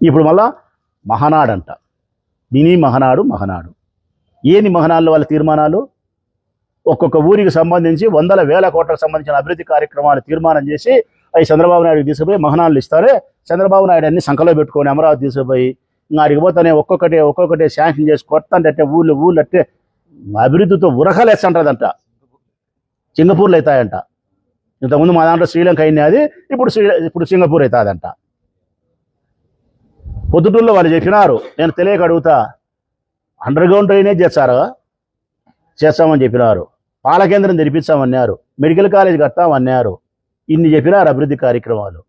ఇప్పుడు మళ్ళా మహనాడు అంట మినీ మహనాడు మహనాడు. ఏని మహనాల్లో వాళ్ళ తీర్మానాలు? ఒక్కొక్క ఊరికి సంబంధించి వందల వేల కోట్లకు సంబంధించిన అభివృద్ధి కార్యక్రమాలు తీర్మానం చేసి అవి చంద్రబాబు నాయుడుకి తీసుకుపోయి మహనాలు ఇస్తారే? చంద్రబాబు నాయుడు అన్ని సంఖలో పెట్టుకొని అమరావతి తీసుకుపోయి ఇంకా ఆడికి పోతానే ఒక్కొక్కటే ఒక్కొక్కటే శాంక్షన్ చేసి కొత్త ఊళ్ళు ఊళ్ళు అట్టే అభివృద్ధితో ఉరకలేసంటదంట సింగపూర్లు అవుతాయంట. ఇంతకుముందు మా దాంట్లో శ్రీలంక అయినది అది ఇప్పుడు శ్రీ ఇప్పుడు సింగపూర్ అవుతుందంట. పొద్దుటూరులో వాళ్ళు చెప్పినారు నేను తెలియక అడుగుతా. అండర్గ్రౌండ్ డ్రైనేజ్ చేస్తారా? చేస్తామని చెప్పినారు. పాల కేంద్రం తెరిపిస్తామన్నారు. Medical college కడతామన్నారు. ఇన్ని చెప్పినారు అభివృద్ధి కార్యక్రమాలు.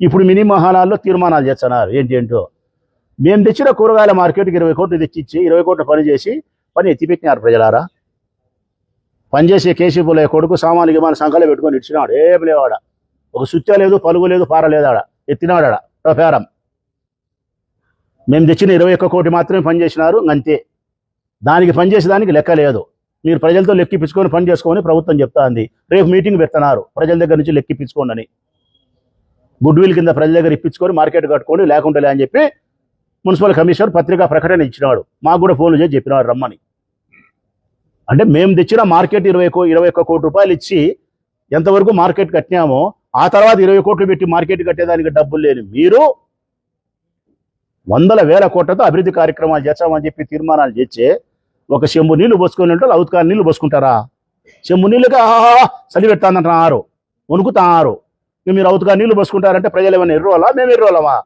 ఇప్పుడు మినీ మహానాల్లో తీర్మానాలు చేస్తున్నారు. ఏంటి ఏంటో? మేము తెచ్చిన కూరగాయల మార్కెట్కి ఇరవై కోట్లు తెచ్చిచ్చి ఇరవై కోట్లు పని చేసి పని ఎత్తిపెట్టినారు ప్రజలారా. పనిచేసే కేసీపుల కొడుకు సామాన్లు మన సంఖలో పెట్టుకొని ఇచ్చినాడు. ఏం లేవాడ ఒక సుత్య లేదు పలుగు లేదు పారలేదు ఆడ. ఎత్తినాడా ఆడ. టొఫేరం మేము తెచ్చిన ఇరవై ఒక్క కోటి మాత్రమే పనిచేసినారు అంతే. దానికి పనిచేసేదానికి లెక్క లేదు. మీరు ప్రజలతో లెక్కిపించుకొని పని చేసుకోమని ప్రభుత్వం చెప్తా ఉంది రేపు మీటింగ్ పెడుతున్నారు ప్రజల దగ్గర నుంచి లెక్కిపించుకోండి అని. గుడ్ విల్ కింద ప్రజల దగ్గర ఇప్పించుకొని మార్కెట్ కట్టుకోండి లేకుంటే అని చెప్పి మున్సిపల్ కమిషనర్ పత్రికా ప్రకటన ఇచ్చినాడు. మాకు కూడా ఫోన్లు చేసి చెప్పినాడు రమ్మని. అంటే మేము తెచ్చిన మార్కెట్ ఇరవై ఇరవై ఒక్క కోటి రూపాయలు ఇచ్చి ఎంతవరకు మార్కెట్ కట్టినామో ఆ తర్వాత ఇరవై కోట్లు పెట్టి మార్కెట్ కట్టేదానికి డబ్బులు లేని మీరు వందల వేల కోట్లతో అభివృద్ధి కార్యక్రమాలు చేస్తామని చెప్పి తీర్మానాలు చేస్తే ఒక చెంబు నీళ్ళు పోసుకొని వాళ్ళు లౌత్కాలు నీళ్ళు పోసుకుంటారా? చెంబు నీళ్ళుగా ఆహా చలి పెడతానంటున్నారు వణుకుతారు ఇక మీరు అవుతుగా నీళ్ళు పోసుకుంటారంటే ప్రజలు ఏమైనా ఎర్రోలా మేము ఎర్రోలమా